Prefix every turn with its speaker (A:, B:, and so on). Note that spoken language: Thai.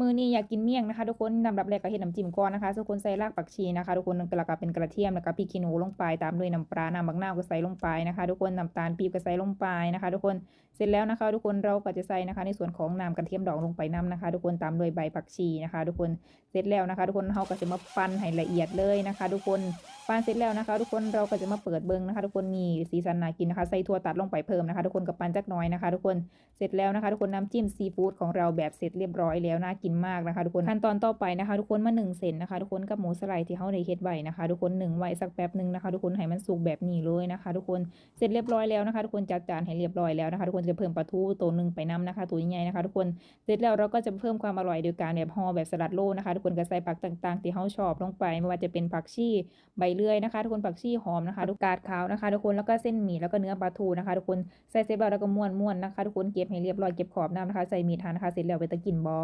A: มือนี้อยากกินเมี่ยงนะคะทุกคนลำดับแรกก็เห็ดน้ำจิ้มก่อนนะคะทุกคนใส่รากผักชีนะคะ ทุกคนแล้วก็เป็นกระเทียมแล้วก็พริกขี้หนูลงไปตามด้วยน้ำปลาน้ำบักนาวก็ใส่ลงไปนะคะ ทุกคนน้ำตาลปี๊บก็ใส่ลงไปนะคะ ทุกคนเสร็จแล้วนะคะ ทุกคนเราก็จะใส่นะคะ ในส่วนของน้ำกระเทียมดองลงไปน้ำนะคะ ทุกคนตามด้วยใบผักชีนะคะ ทุกคนเสร็จแล้วนะคะ ทุกคนเราก็จะมาปั้นให้ละเอียดเลยนะคะ ทุกคน ปันเสร็จแล้วนะคะ ทุกคนเราก็จะมาเปิดเบิ้งนะคะ ทุกคนนี่สีสันน่ากินนะคะ ใส่ถั่วตัดลงไปเพิ่มนะคะ ทุกคนกับปันจักน้อยนะคะ ทุกคนเสร็จแล้วนะคะ ทุกคนน้ำจิ้มซีฟู้ดของเราแบบเสร็จเรียบร้อยแล้วน่ากินมากนะคะ ทุกคนขั้นตอนต่อไปนะคะ ทุกคนมาหนึ่งเซนนะคะ ทุกคนกับหมูสไลด์ที่เขาได้เฮ็ดไว้นะคะ ทุกคนหนึ่งไว้สักแป๊บหนึ่งนะคะ ทุกคนให้มันสุกแบบนี้เลยนะคะ ทุกคนเสร็จเรียบร้อยแล้วนะคะ ทุกคนจัดจานให้เรียบร้อยแล้วนะคะ ทุกคนจะเพิ่มปลาทูตัวหนึ่งไปน้ำนะคะตัวใหญ่ๆนะคะ ทุกคนเสร็จแล้วเราก็จะเพิ่มความอร่อยโดยการแบบห่อแบบสลัดโลนะคะ ทุกคนก็ใส่ผักต่างๆ ที่เขาชอบลงไปไม่ว่าจะเป็นผักชีใบเลื่อยนะคะ ทุกคนผักชีหอมนะคะ ทุกกาดขาวนะคะ ทุกคนแล้วก็เส้นหมี่แล้วก็เนื้อปลาทูนะคะ ทุกคนใส่เซฟแล้วก็ม้วนๆนะคะ ทุกคนเก็บให้เรียบร้อยเก็บขอบน้ำนะคะใส่มีดทานนะคะเสร็จแล้วไปตะกินบอ